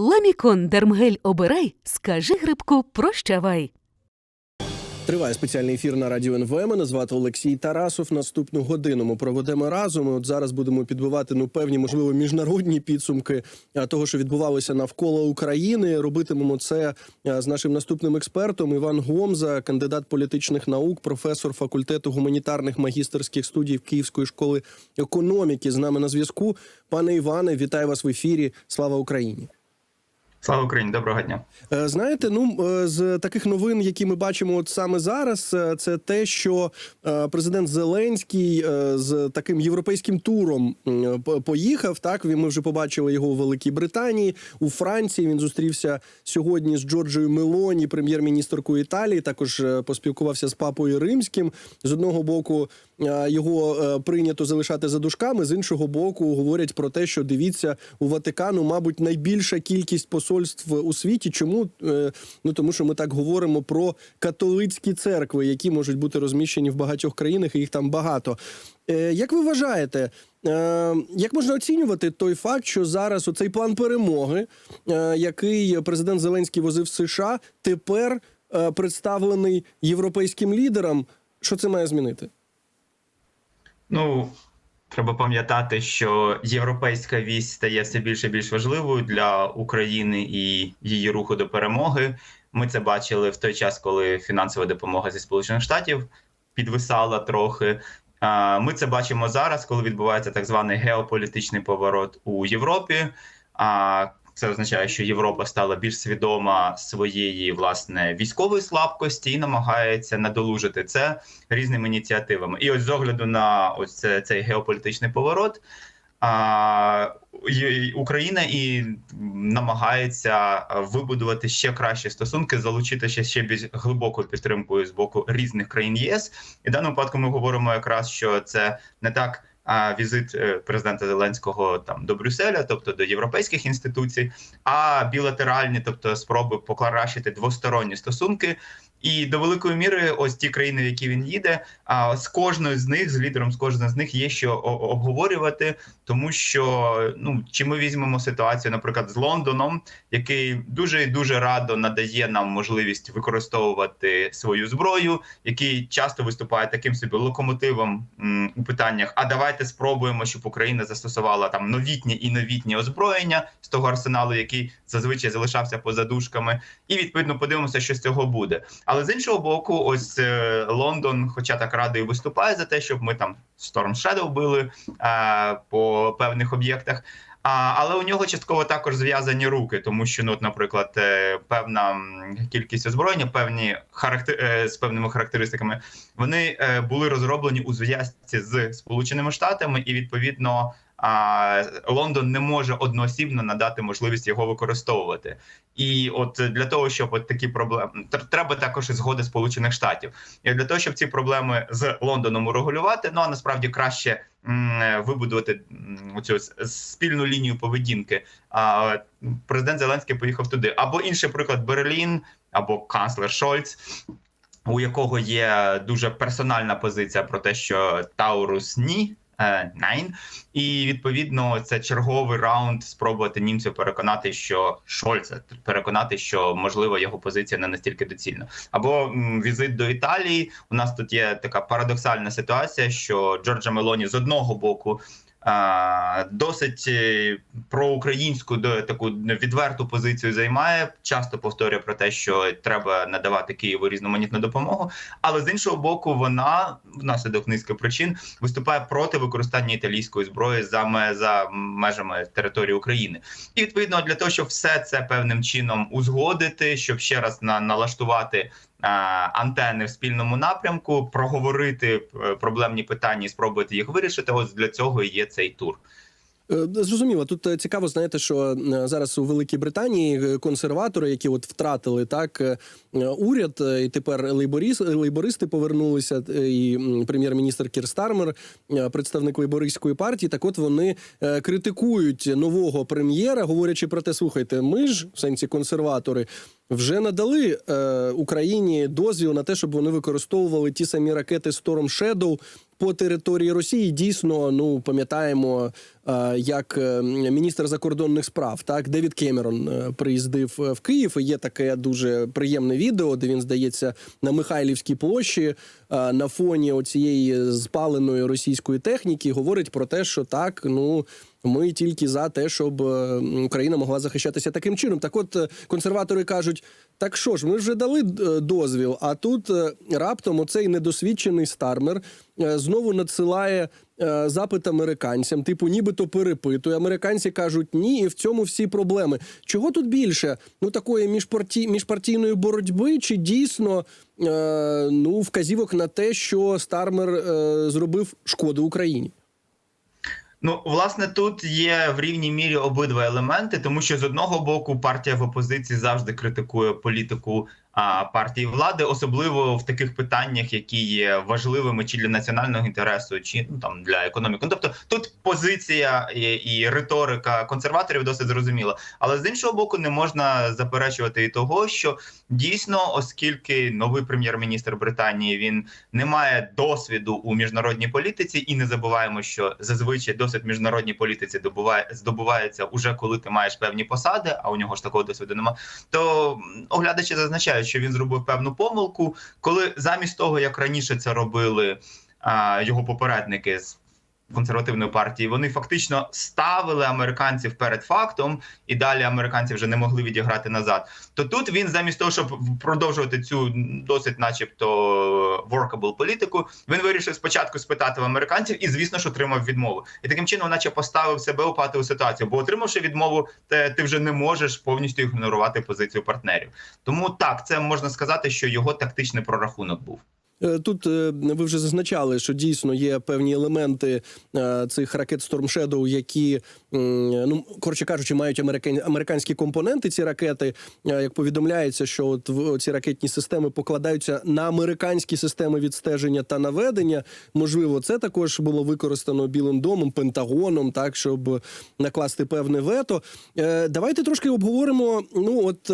Ламікон Дермгель обирай, скажи грибку прощавай. Триває спеціальний ефір на радіо НВ. Мене звати Олексій Тарасов. Наступну годину ми проведемо разом. От зараз будемо підбивати ну певні, можливо, міжнародні підсумки того, що відбувалося навколо України. Робитимемо це з нашим наступним експертом Іван Гомза, кандидат політичних наук, професор факультету гуманітарних магістерських студій Київської школи економіки. З нами на зв'язку. Пане Іване, вітаю вас в ефірі. Слава Україні! Слава Україні, доброго дня. Е, Знаєте, ну е, з таких новин, які ми бачимо от саме зараз, е, це те, що президент Зеленський з таким європейським туром поїхав. Так ми вже побачили його у Великій Британії, у Франції. Він зустрівся сьогодні з Джорджою Мелоні, прем'єр-міністркою Італії. Також поспілкувався з папою Римським. З одного боку його прийнято залишати за дужками, з іншого боку, говорять про те, що дивіться у Ватикану, мабуть, найбільша кількість посольств у світі. Чому Е, ну тому, що ми так говоримо про католицькі церкви, які можуть бути розміщені в багатьох країнах, і їх там багато. Е, Як ви вважаєте, е, як можна оцінювати той факт, що зараз оцей план перемоги, який президент Зеленський возив США, тепер представлений європейським лідерам? Що це має змінити? Ну треба пам'ятати, що європейська вісь стає все більше більш важливою для України і її руху до перемоги. Ми це бачили в той час, коли фінансова допомога зі Сполучених Штатів підвисала трохи. Ми це бачимо зараз, коли відбувається так званий геополітичний поворот у Європі. Це означає, що Європа стала більш свідома своєї власне військової слабкості і намагається надолужити це різними ініціативами. І ось з огляду на ось це, цей геополітичний поворот. А, Україна і намагається вибудувати ще кращі стосунки, залучити ще, ще більш глибоку підтримку з боку різних країн ЄС. І в даному випадку ми говоримо якраз, що це не так а, візит е, президента Зеленського там до Брюсселя, тобто до європейських інституцій, а білатеральні, тобто спроби покращити двосторонні стосунки. І до великої міри, ось ті країни, в які він їде, а з кожною з них, з лідером з кожної з них є що обговорювати, тому що ну чи ми візьмемо ситуацію, наприклад, з Лондоном, який дуже і дуже радо надає нам можливість використовувати свою зброю, який часто виступає таким собі локомотивом м, у питаннях. А давайте спробуємо, щоб Україна застосувала там новітнє і новітнє озброєння з того арсеналу, який зазвичай залишався поза дужками, і відповідно подивимося, що з цього буде. Але з іншого боку, ось е, Лондон, хоча так радо і виступає за те, щоб ми там Storm Shadow били е, по певних об'єктах. А, але у нього частково також зв'язані руки, тому що, ну, от, наприклад, е, певна кількість озброєння, певні характер... з певними характеристиками, вони були розроблені у зв'язці з Сполученими Штатами, і відповідно а, Лондон не може одноосібно надати можливість його використовувати. І от для того, щоб от такі проблеми тр- треба також і згоди Сполучених Штатів. І для того, щоб ці проблеми з Лондоном урегулювати, ну а насправді краще вибудувати цю спільну лінію поведінки. А президент Зеленський поїхав туди. Або інший приклад Берлін, або канцлер Шольц. У якого є дуже персональна позиція про те, що Таурус ні, найн, і відповідно це черговий раунд спробувати німців переконати, що Шольца переконати, що можливо його позиція не настільки доцільна. Або м, візит до Італії. У нас тут є така парадоксальна ситуація, що Джорджа Мелоні з одного боку. Досить е, проукраїнську до таку відверту позицію займає. Часто повторює про те, що треба надавати Києву різноманітну допомогу. Але з іншого боку, вона внаслідок низки причин виступає проти використання італійської зброї за, за межами території України. І відповідно для того, щоб все це певним чином узгодити, щоб ще раз на, налаштувати антени в спільному напрямку, проговорити е, проблемні питання і спробувати їх вирішити. Ось для цього є цей тур. Е, Зрозуміло, тут е, цікаво, знаєте, що е, зараз у Великій Британії консерватори, які от втратили так уряд, і тепер лейборіс, лейбористи повернулися, і прем'єр-міністр Кір Стармер, представник лейбористської партії. Так, от вони критикують нового прем'єра, говорячи про те, слухайте, ми ж в сенсі консерватори. Вже надали е, Україні дозвіл на те, щоб вони використовували ті самі ракети Storm Shadow по території Росії. Дійсно, ну пам'ятаємо, е, як е, міністр закордонних справ, так Девід Кемерон е, приїздив в Київ. І є таке дуже приємне відео, де він здається на Михайлівській площі на фоні оцієї спаленої російської техніки. Говорить про те, що так, ну. Ми тільки за те, щоб Україна могла захищатися таким чином. Так, от консерватори кажуть: так що ж, ми вже дали е, дозвіл, а тут е, раптом оцей недосвідчений стармер е, знову надсилає запит американцям, типу, нібито перепитує. Американці кажуть ні, і в цьому всі проблеми. Чого тут більше? Ну такої міжпарті... міжпартійної боротьби, чи дійсно ну вказівок на те, що стармер зробив шкоду Україні? Ну, власне, тут є в рівній мірі обидва елементи, тому що з одного боку партія в опозиції завжди критикує політику партії влади, особливо в таких питаннях, які є важливими чи для національного інтересу, чи ну там для економіки. Ну, тобто тут позиція і, і риторика консерваторів досить зрозуміла. Але з іншого боку, не можна заперечувати і того, що дійсно, оскільки новий прем'єр-міністр Британії він не має досвіду у міжнародній політиці, і не забуваємо, що зазвичай досвід міжнародній політиці добуває здобувається уже коли ти маєш певні посади, а у нього ж такого досвіду немає. То оглядачі зазначають, що він зробив певну помилку, коли замість того, як раніше це робили а, його попередники з консервативної партії, вони фактично ставили американців перед фактом, і далі американці вже не могли відіграти назад. То тут він замість того, щоб продовжувати цю досить, начебто, workable політику, він вирішив спочатку спитати в американців і, звісно ж, отримав відмову. І таким чином, наче поставив себе у патову ситуацію. Бо отримавши відмову, те, ти вже не можеш повністю ігнорувати позицію партнерів. Тому так, це можна сказати, що його тактичний прорахунок був. Е, Тут е, ви вже зазначали, що дійсно є певні елементи е, цих ракет Storm Shadow, які ну коротше кажучи, мають американ... американські компоненти. Ці ракети, як повідомляється, що от ці ракетні системи покладаються на американські системи відстеження та наведення. Можливо, це також було використано Білим домом, Пентагоном, так щоб накласти певне вето. Давайте трошки обговоримо. Ну, от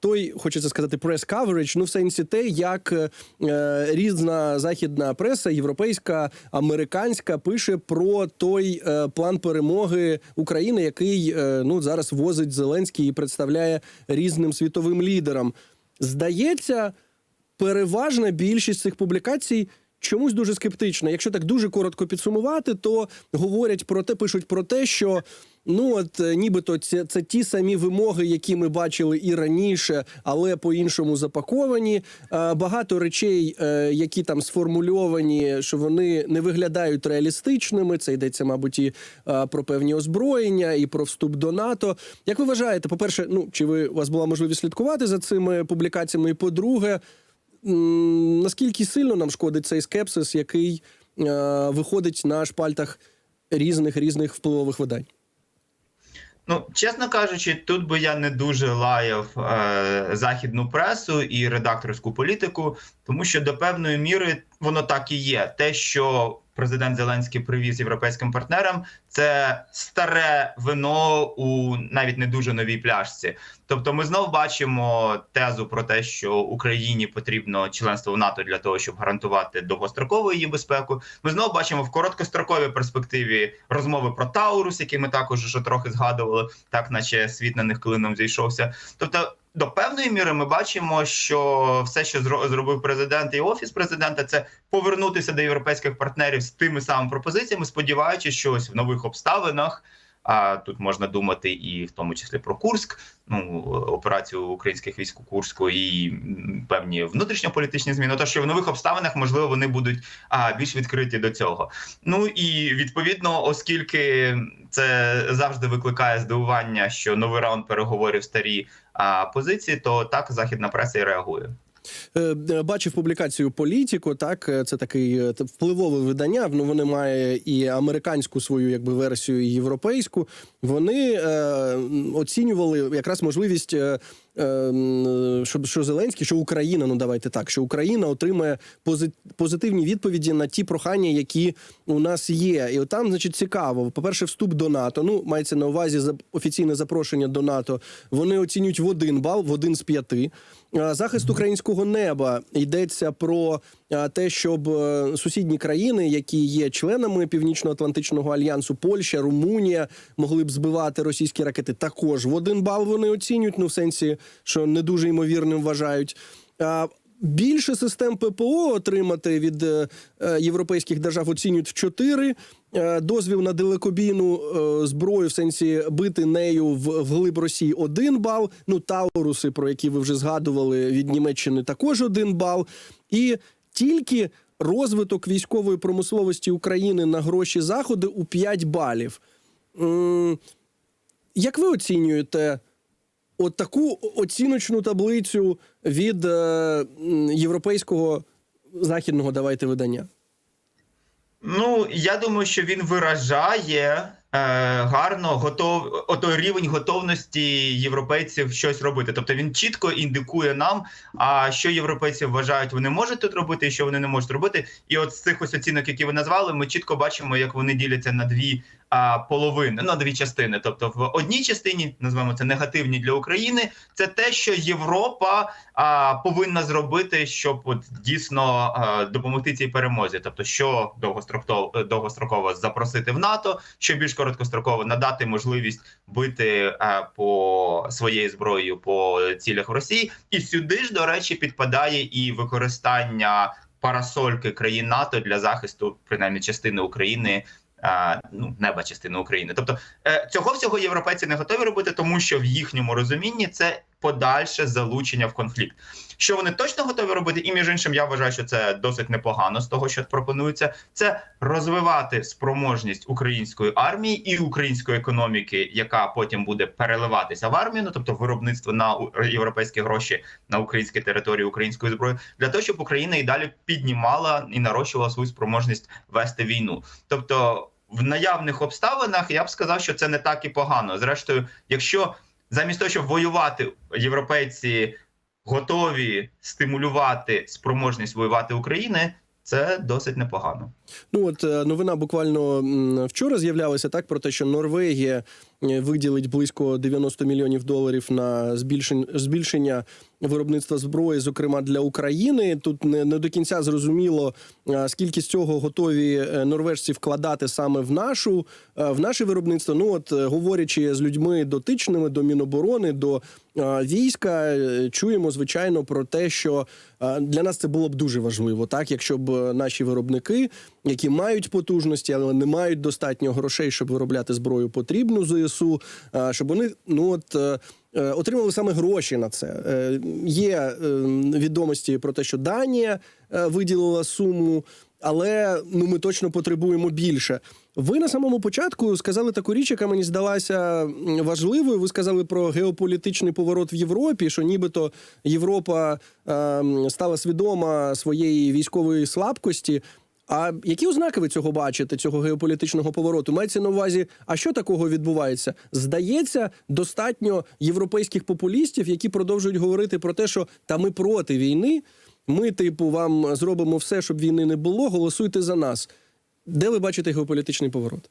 той, хочеться сказати, прес coverage, ну в сенсі те, як е, різна західна преса, європейська, американська, пише про той е, план перемоги України, який е, ну зараз возить Зеленський і представляє різним світовим лідерам. Здається, переважна більшість цих публікацій. Чомусь дуже скептична. Якщо так дуже коротко підсумувати, то говорять про те, пишуть про те, що ну от е, нібито це, це ті самі вимоги, які ми бачили і раніше, але по-іншому запаковані. Е, Багато речей, е, які там сформульовані, що вони не виглядають реалістичними. Це йдеться, мабуть, і е, про певні озброєння, і про вступ до НАТО. Як ви вважаєте, по-перше, ну чи ви у вас була можливість слідкувати за цими публікаціями? І по-друге, м, наскільки сильно нам шкодить цей скепсис, який е, виходить на шпальтах різних різних впливових видань? Ну, чесно кажучи, тут би я не дуже лаяв е, західну пресу і редакторську політику, тому що до певної міри воно так і є. Те, що президент Зеленський привіз європейським партнерам, це старе вино у навіть не дуже новій пляшці. Тобто, ми знов бачимо тезу про те, що Україні потрібно членство в НАТО для того, щоб гарантувати довгострокову її безпеку. Ми знову бачимо в короткостроковій перспективі розмови про Таурус, які ми також вже трохи згадували, так наче світ на них клином зійшовся. Тобто. До певної міри ми бачимо, що все, що зро- зробив президент і офіс президента, це повернутися до європейських партнерів з тими самими пропозиціями, сподіваючись, що ось в нових обставинах. А тут можна думати і в тому числі про Курськ, ну операцію українських військ у Курську і певні внутрішньополітичні зміни. То що в нових обставинах можливо вони будуть а, більш відкриті до цього. Ну і відповідно, оскільки це завжди викликає здивування, що новий раунд переговорів старі позиції, то так західна преса і реагує. Е, е, Бачив публікацію Політіко. Так, е, це такий впливове видання. Ну вони має і американську свою якби версію, і європейську. Вони е, оцінювали якраз можливість. Е, е, м, щоб що Зеленський, що Україна, ну давайте так, що Україна отримає пози- позитивні відповіді на ті прохання, які у нас є. І там, значить, цікаво. По-перше, вступ до НАТО. Ну, мається на увазі офіційне запрошення до НАТО. Вони оцінюють в один бал, в один з п'яти. Е, Захист українського неба йдеться про те, щоб е, сусідні країни, які є членами Північно-Атлантичного альянсу, Польща, Румунія, могли б збивати російські ракети. Також в один бал вони оцінюють. Ну в сенсі, що не дуже ймовірним вважають. Більше систем ППО отримати від е, е, європейських держав оцінюють в 4. Е, Дозвіл на далекобійну зброю в сенсі бити нею в вглиб Росії один бал. Ну Тауруси, про які ви вже згадували від Німеччини, також один бал. І тільки розвиток військової промисловості України на гроші заходи у 5 балів. Як ви оцінюєте от таку оціночну таблицю від е, європейського західного давайте видання? Ну, я думаю, що він виражає гарно готов отой рівень готовності європейців щось робити. Тобто він чітко індикує нам, а що європейці вважають, вони можуть тут робити, і що вони не можуть робити. І от з цих ось оцінок, які ви назвали, ми чітко бачимо, як вони діляться на дві а, половини, на дві частини. Тобто, в одній частині назвемо це негативні для України. Це те, що Європа а, повинна зробити, щоб от дійсно а, допомогти цій перемозі. Тобто, що довгостроково довгостроково запросити в НАТО, що більш короткостроково надати можливість бити а, по своєю зброєю по цілях Росії, і сюди ж до речі підпадає і використання парасольки країн НАТО для захисту принаймні частини України. Ну, неба частини України, тобто е, цього всього європейці не готові робити, тому що в їхньому розумінні це подальше залучення в конфлікт. Що вони точно готові робити, і між іншим, я вважаю, що це досить непогано з того, що пропонується, це розвивати спроможність української армії і української економіки, яка потім буде переливатися в армію, ну тобто виробництво на європейські гроші на українській території української зброї, для того, щоб Україна і далі піднімала і нарощувала свою спроможність вести війну. Тобто, в наявних обставинах я б сказав, що це не так і погано. Зрештою, якщо замість того, щоб воювати, європейці готові стимулювати спроможність воювати України, це досить непогано. Ну от е, новина буквально вчора з'являлася так про те, що Норвегія е, виділить близько 90 мільйонів доларів на збільшення, збільшення виробництва зброї, зокрема для України. Тут не, не до кінця зрозуміло, е, скільки з цього готові норвежці вкладати саме в нашу в наше виробництво. Ну от говорячи з людьми дотичними до Міноборони, до війська, чуємо звичайно про те, що для нас це було б дуже важливо, так якщо б наші виробники, які мають потужності, але не мають достатньо грошей, щоб виробляти зброю потрібну ЗСУ, е, щоб вони ну от. е, е, Отримали саме гроші на це. Є відомості про те, що Данія виділила суму, але ну ми точно потребуємо більше. Ви на самому початку сказали таку річ, яка мені здалася важливою. Ви сказали про геополітичний поворот в Європі, що нібито Європа ем, стала свідома своєї військової слабкості. А які ознаки ви цього бачите, цього геополітичного повороту? Мається на увазі, а що такого відбувається? Здається, достатньо європейських популістів, які продовжують говорити про те, що та ми проти війни. Ми, типу, вам зробимо все, щоб війни не було. Голосуйте за нас. Де ви бачите геополітичний поворот?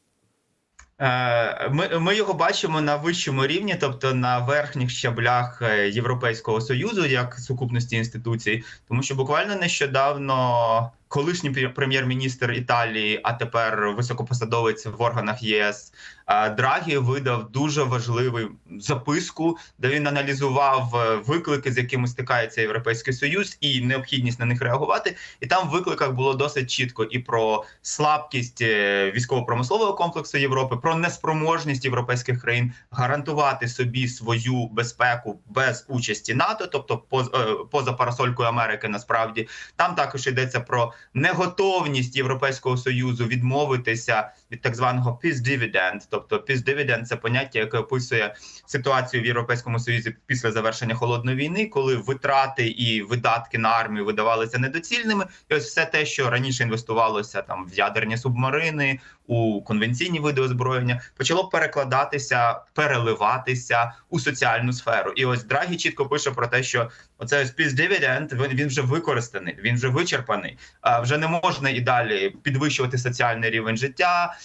Е, Ми, ми його бачимо на вищому рівні, тобто на верхніх щаблях е, Європейського союзу, як сукупності інституцій, тому що буквально нещодавно колишній пр- прем'єр-міністр Італії, а тепер високопосадовець в органах ЄС е, Драгі видав дуже важливу записку, де він аналізував е, виклики, з якими стикається Європейський Союз, і необхідність на них реагувати. І там в викликах було досить чітко і про слабкість е, військово-промислового комплексу Європи, про неспроможність європейських країн гарантувати собі свою безпеку без участі НАТО, тобто поз- поза парасолькою Америки. Насправді там також йдеться про неготовність Європейського союзу відмовитися від так званого peace dividend. Тобто peace dividend – це поняття, яке описує ситуацію в Європейському Союзі після завершення холодної війни, коли витрати і видатки на армію видавалися недоцільними. І ось все те, що раніше інвестувалося там в ядерні субмарини, у конвенційні види озброєння, почало перекладатися, переливатися у соціальну сферу. І ось Драгі чітко пише про те, що оцей peace dividend, він, він вже використаний, він вже вичерпаний. А вже не можна і далі підвищувати соціальний рівень життя,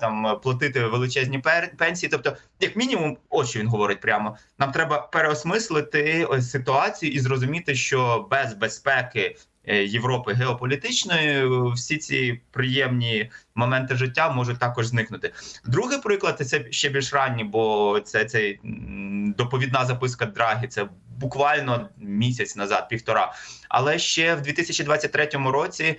там платити величезні пенсії. Тобто, як мінімум, ось що він говорить прямо. Нам треба переосмислити ситуацію і зрозуміти, що без безпеки е, Європи геополітичної е, всі ці приємні моменти життя можуть також зникнути. Другий приклад це ще більш ранній, бо це цей доповідна записка Драгі. Це буквально місяць назад, півтора. Але ще в 2023 році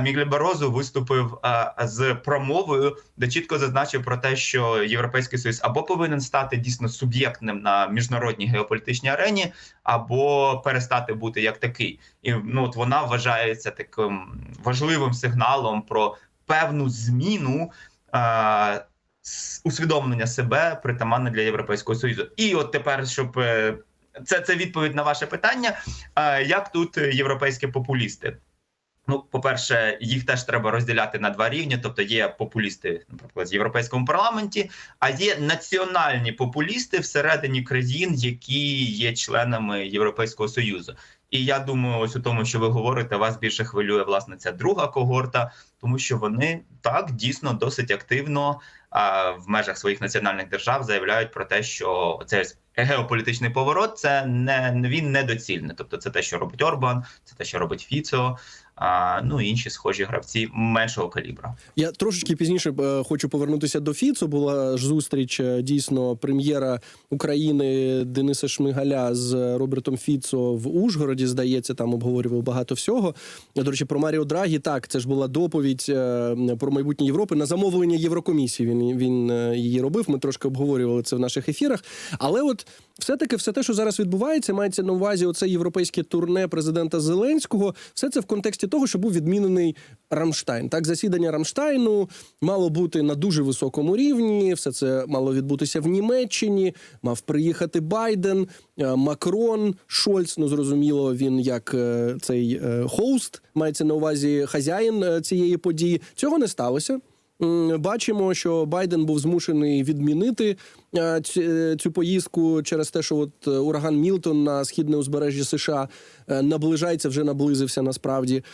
Міглі Барозу виступив з промовою, де чітко зазначив про те, що Європейський Союз або повинен стати дійсно суб'єктним на міжнародній геополітичній арені, або перестати бути як такий. І ну от вона вважається таким важливим сигналом про певну зміну. С- Усвідомлення себе притаманне для Європейського союзу, і от тепер, щоб е, це, це відповідь на ваше питання. Е, Як тут європейські популісти? Ну, по-перше, їх теж треба розділяти на два рівні. Тобто є популісти, наприклад, в європейському парламенті, а є національні популісти всередині країн, які є членами Європейського союзу. І я думаю, ось у тому, що ви говорите, вас більше хвилює власне ця друга когорта, тому що вони так дійсно досить активно а, в межах своїх національних держав заявляють про те, що цей геополітичний поворот це не- він недоцільний. Тобто, це те, що робить Орбан, це те, що робить Фіцо, а, ну інші схожі гравці меншого калібра. Я трошечки пізніше е, хочу повернутися до Фіцо. Була ж зустріч е, дійсно прем'єра України Дениса Шмигаля з Робертом Фіцо в Ужгороді. Здається, там обговорював багато всього. До речі, про Маріо Драгі. Так, це ж була доповідь е, про майбутнє Європи на замовлення Єврокомісії. Він він її робив. Ми трошки обговорювали це в наших ефірах. Але от все-таки все те, що зараз відбувається, мається на увазі оце європейське турне президента Зеленського. Все це в контексті того, що був відмінений Рамштайн. Так, засідання Рамштайну мало бути на дуже високому рівні. Все це мало відбутися в Німеччині. Мав приїхати Байден, е, Макрон, Шольц. Ну зрозуміло, він як е, цей хоуст хост мається на увазі хазяїн е, цієї події. Цього не сталося. Бачимо, що Байден був змушений відмінити е, е, цю поїздку через те, що от е, ураган Мілтон на східне узбережжя США наближається, вже наблизився насправді.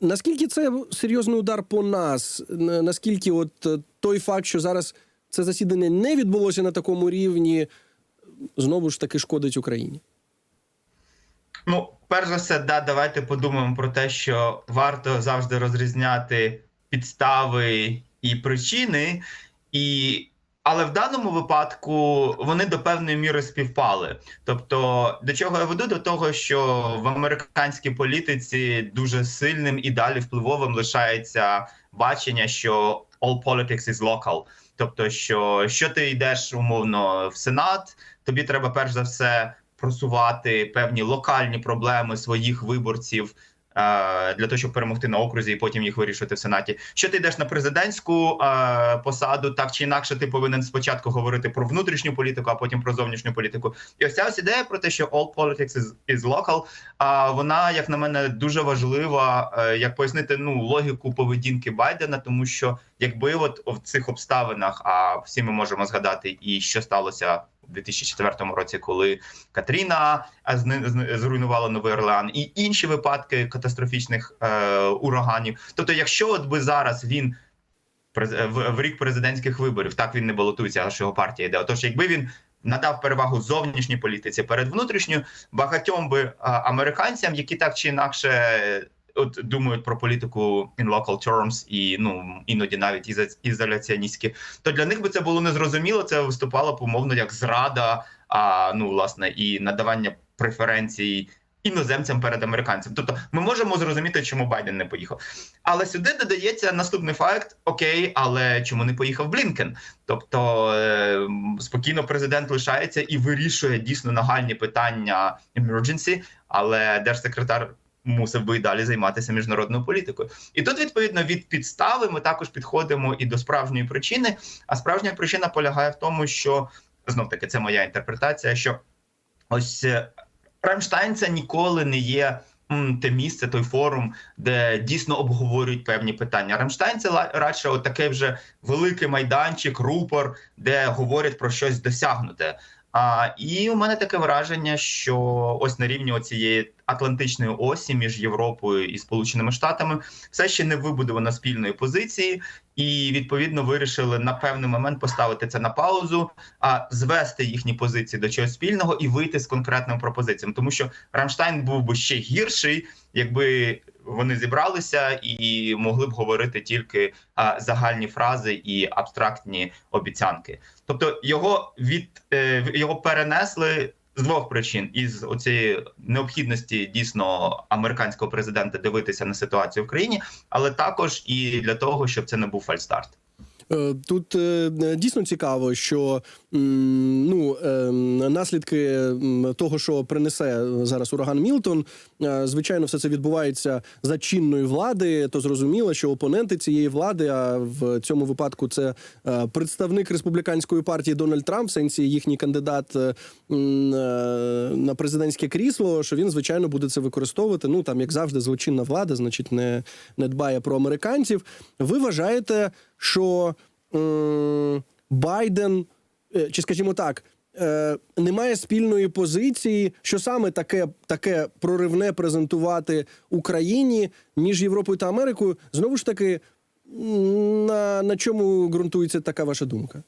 Наскільки це серйозний удар по нас? Наскільки от той факт, що зараз це засідання не відбулося на такому рівні, знову ж таки шкодить Україні? Ну, перш за все, да, давайте подумаємо про те, що варто завжди розрізняти підстави і причини, і але в даному випадку вони до певної міри співпали. Тобто, до чого я веду? До того, що в американській політиці дуже сильним і далі впливовим лишається бачення, що all politics is local. Тобто, що, що ти йдеш умовно в Сенат, тобі треба перш за все просувати певні локальні проблеми своїх виборців для того, щоб перемогти на окрузі і потім їх вирішувати в сенаті. Що ти йдеш на президентську посаду, так чи інакше, ти повинен спочатку говорити про внутрішню політику, а потім про зовнішню політику. І ось ця ось ідея про те, що all politics is, is local, а вона, як на мене, дуже важлива, е, як пояснити ну логіку поведінки Байдена, тому що якби от в цих обставинах, а всі ми можемо згадати, і що сталося 2004 році, коли Катріна зни- зруйнувала Новий Орлеан, і інші випадки катастрофічних е, ураганів. Тобто, якщо от би зараз він през- в, рік президентських виборів, так він не балотується, аж його партія йде. Отож, якби він надав перевагу зовнішній політиці перед внутрішньою, багатьом би а, американцям, які так чи інакше. От думають про політику in local terms і ну іноді навіть ізо- ізоляціоністські, то для них би це було незрозуміло. Це виступало умовно як зрада, а ну власне і надавання преференцій іноземцям перед американцем. Тобто, ми можемо зрозуміти, чому Байден не поїхав. Але сюди додається наступний факт: окей, але чому не поїхав Блінкен? Тобто е, спокійно президент лишається і вирішує дійсно нагальні питання emergency, але держсекретар. Мусив би і далі займатися міжнародною політикою, і тут відповідно від підстави ми також підходимо і до справжньої причини. А справжня причина полягає в тому, що знов таки це моя інтерпретація. Що ось е, Рамштайн це ніколи не є те місце, той форум, де дійсно обговорюють певні питання. Рамштайн це радше от такий вже великий майданчик, рупор, де говорять про щось досягнуте. А, і у мене таке враження, що ось на рівні цієї атлантичної осі між Європою і Сполученими Штатами все ще не вибудовано спільної позиції, і відповідно вирішили на певний момент поставити це на паузу, а звести їхні позиції до чогось спільного і вийти з конкретними пропозиціями. Тому що Рамштайн був би ще гірший, якби вони зібралися і могли б говорити тільки а, загальні фрази і абстрактні обіцянки. Тобто його від е, його перенесли з двох причин: із оцієї необхідності дійсно американського президента дивитися на ситуацію в країні, але також і для того, щоб це не був фальстарт. Е, Тут е, дійсно цікаво, що ну, е, наслідки того, що принесе зараз ураган Мілтон, звичайно, все це відбувається за чинної влади. То зрозуміло, що опоненти цієї влади, а в цьому випадку це представник республіканської партії Дональд Трамп, в сенсі їхній кандидат на президентське крісло, що він звичайно буде це використовувати. Ну там, як завжди, злочинна влада, значить, не, не дбає про американців. Ви вважаєте, що Байден, е, чи скажімо так, е, немає спільної позиції, що саме таке, таке проривне презентувати Україні між Європою та Америкою. Знову ж таки, на, на чому ґрунтується така ваша думка?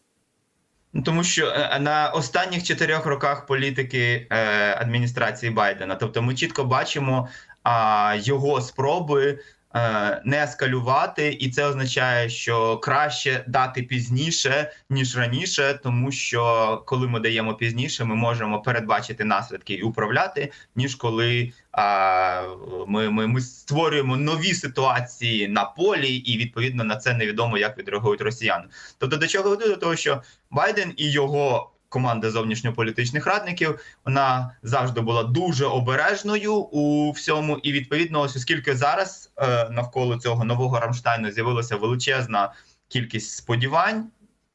Ну, Тому що е, на останніх чотирьох роках політики е, адміністрації Байдена, тобто ми чітко бачимо а, його спроби не ескалювати, і це означає, що краще дати пізніше ніж раніше, тому що коли ми даємо пізніше, ми можемо передбачити наслідки і управляти, ніж коли а, ми, ми, ми створюємо нові ситуації на полі, і відповідно на це невідомо, як відреагують росіяни. Тобто, до чого веду? До того, що Байден і його команда зовнішньополітичних радників вона завжди була дуже обережною у всьому. І відповідно, ось оскільки зараз е, навколо цього нового Рамштайну з'явилася величезна кількість сподівань.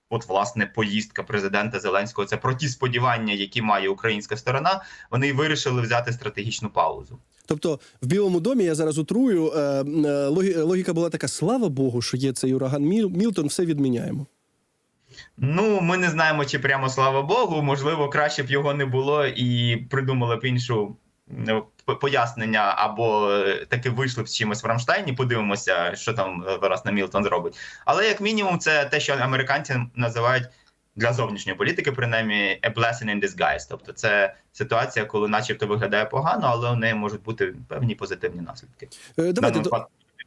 От, власне, поїздка президента Зеленського це про ті сподівання, які має українська сторона. Вони вирішили взяти стратегічну паузу. Тобто в Білому домі я зараз утрую. Е, е, логі- логіка була така: слава Богу, що є цей ураган Мілтон, все відміняємо. Ну, ми не знаємо, чи прямо слава Богу. Можливо, краще б його не було і придумали б іншу ну, пояснення, або е, таки вийшли б з чимось в Рамштайні. Подивимося, що там е, власне Мілтон зробить. Але як мінімум, це те, що американці називають для зовнішньої політики, принаймні, a blessing in disguise. Тобто, це ситуація, коли, начебто, виглядає погано, але у неї можуть бути певні позитивні наслідки. Е, Давайте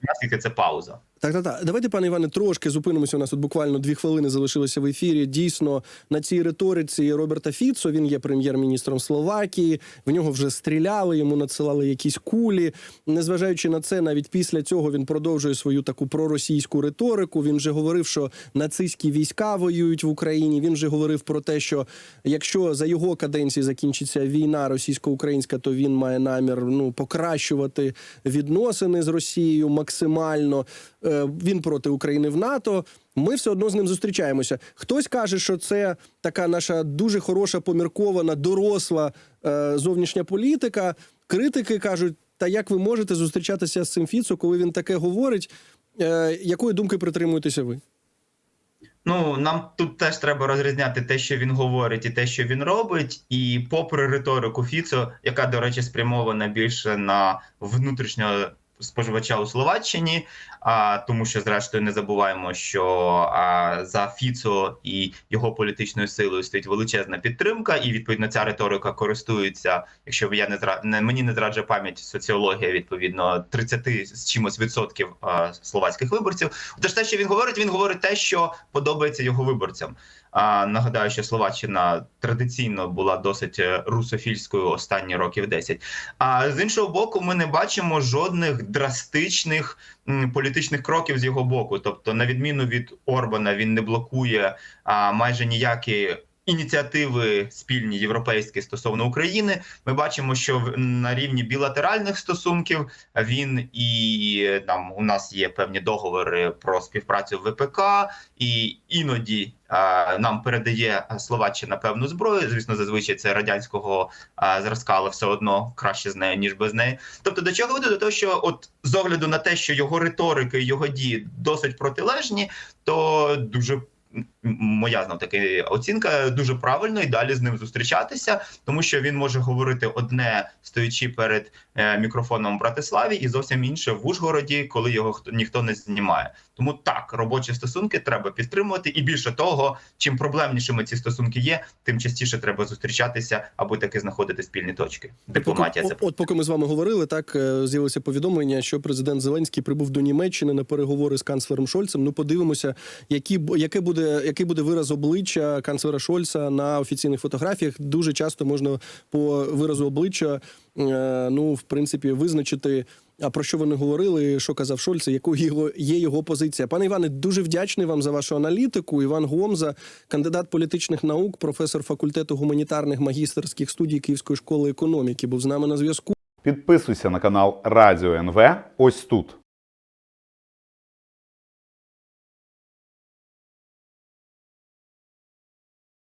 наслідки це пауза. Так, так, так. Давайте, пане Іване, трошки зупинимося. У нас тут буквально дві хвилини залишилося в ефірі. Дійсно, на цій риториці Роберта Фіцо він є прем'єр-міністром Словакії. В нього вже стріляли, йому надсилали якісь кулі. Незважаючи на це, навіть після цього він продовжує свою таку проросійську риторику. Він вже говорив, що нацистські війська воюють в Україні. Він вже говорив про те, що якщо за його каденції закінчиться війна російсько-українська, то він має намір ну покращувати відносини з Росією максимально. Е, Він проти України в НАТО. Ми все одно з ним зустрічаємося. Хтось каже, що це така наша дуже хороша, поміркована, доросла е, зовнішня політика. Критики кажуть, та як ви можете зустрічатися з цим Фіцо, коли він таке говорить? Е, якої думки притримуєтеся ви? Ну нам тут теж треба розрізняти те, що він говорить, і те, що він робить. І попри риторику Фіцо, яка, до речі, спрямована більше на внутрішнього споживача у Словаччині, а тому, що зрештою не забуваємо, що а, за Фіцо і його політичною силою стоїть величезна підтримка, і відповідно ця риторика користується, якщо я не зра... не мені не зраджує пам'ять соціологія, відповідно 30 з чимось відсотків а, словацьких виборців. Тож те, що він говорить, він говорить те, що подобається його виборцям. А нагадаю, що Словаччина традиційно була досить е, русофільською останні років 10. А з іншого боку, ми не бачимо жодних драстичних політичних кроків з його боку. Тобто, на відміну від Орбана, він не блокує а, майже ніякі. Ініціативи спільні європейські стосовно України, ми бачимо, що на рівні білатеральних стосунків він і там у нас є певні договори про співпрацю в ВПК, і іноді а, нам передає Словаччина певну зброю. Звісно, зазвичай це радянського а, зразка, але все одно краще з нею ніж без неї. Тобто, до чого веду? До того, що от з огляду на те, що його риторика і його дії досить протилежні, то дуже моя знов таки оцінка дуже правильно і далі з ним зустрічатися, тому що він може говорити одне, стоячи перед е, мікрофоном в Братиславі, і зовсім інше в Ужгороді, коли його хто ніхто не знімає. Тому так робочі стосунки треба підтримувати, і більше того, чим проблемнішими ці стосунки є, тим частіше треба зустрічатися або таки знаходити спільні точки. Дипломатія це От, поки ми з вами говорили, так е, з'явилося повідомлення, що президент Зеленський прибув до Німеччини на переговори з канцлером Шольцем. Ну, подивимося, які яке буде який буде вираз обличчя канцлера Шольца на офіційних фотографіях. Дуже часто можна по виразу обличчя, е, ну в принципі, визначити. А про що вони говорили? Що казав Шольц, якою його є його позиція? Пане Іване, дуже вдячний вам за вашу аналітику. Іван Гомза, кандидат політичних наук, професор факультету гуманітарних магістерських студій Київської школи економіки, був з нами на зв'язку. Підписуйся на канал Радіо НВ ось тут.